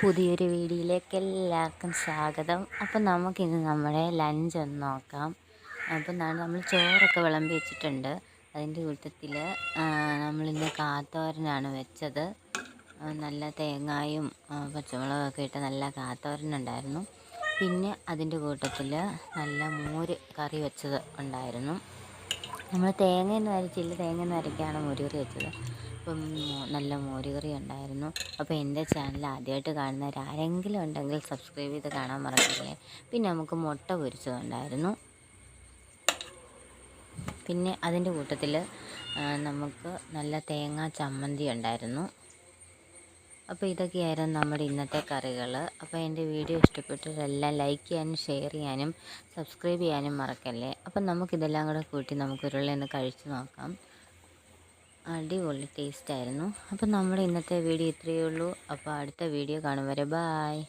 പുതിയൊരു വീഡിയോയിലേക്ക് എല്ലാവർക്കും സ്വാഗതം. അപ്പം നമുക്കിന്ന് നമ്മുടെ ലഞ്ച് ഒന്ന് നോക്കാം. അപ്പം നമ്മൾ ചോറൊക്കെ വിളമ്പി വെച്ചിട്ടുണ്ട്. അതിന്റെ കൂട്ടത്തിൽ നമ്മളിന്ന് കാത്തോരനാണ് വെച്ചത്. നല്ല തേങ്ങായും പച്ചമുളകൊക്കെ ഇട്ട് നല്ല കാത്തോരനുണ്ടായിരുന്നു പിന്നെ അതിന്റെ കൂട്ടത്തിൽ നല്ല മോര് കറി വെച്ചത് ഉണ്ടായിരുന്നു. നമ്മൾ തേങ്ങയൊന്നും അരച്ചില്ല തേങ്ങയൊന്നും അരയ്ക്കാണ് മോരുകറി വെച്ചത്. അപ്പം നല്ല മോരുകറി ഉണ്ടായിരുന്നു. അപ്പോൾ എന്റെ ചാനൽ ആദ്യമായിട്ട് കാണുന്നവർ ആരെങ്കിലും ഉണ്ടെങ്കിൽ സബ്സ്ക്രൈബ് ചെയ്ത് കാണാൻ മറക്കില്ലേ. പിന്നെ നമുക്ക് മുട്ട പൊരിച്ചതുണ്ടായിരുന്നു. പിന്നെ അതിന്റെ കൂട്ടത്തിൽ നമുക്ക് നല്ല തേങ്ങാ ചമ്മന്തി ഉണ്ടായിരുന്നു. അപ്പോൾ ഇതൊക്കെയായിരുന്നു നമ്മുടെ ഇന്നത്തെ കറികൾ അപ്പോൾ എന്റെ വീഡിയോ ഇഷ്ടപ്പെട്ടവരെല്ലാം ലൈക്ക് ചെയ്യാനും ഷെയർ ചെയ്യാനും സബ്സ്ക്രൈബ് ചെയ്യാനും മറക്കല്ലേ? അപ്പം നമുക്കിതെല്ലാം കൂടെ കൂട്ടി നമുക്ക് ഉരുളി ഒന്ന് കഴിച്ച് നോക്കാം. അടിപൊളി ടേസ്റ്റ് ആയിരുന്നു. അപ്പം നമ്മുടെ ഇന്നത്തെ വീഡിയോ ഇത്രയേ ഉള്ളൂ. അപ്പോൾ അടുത്ത വീഡിയോ കാണും വരെ. ബായ്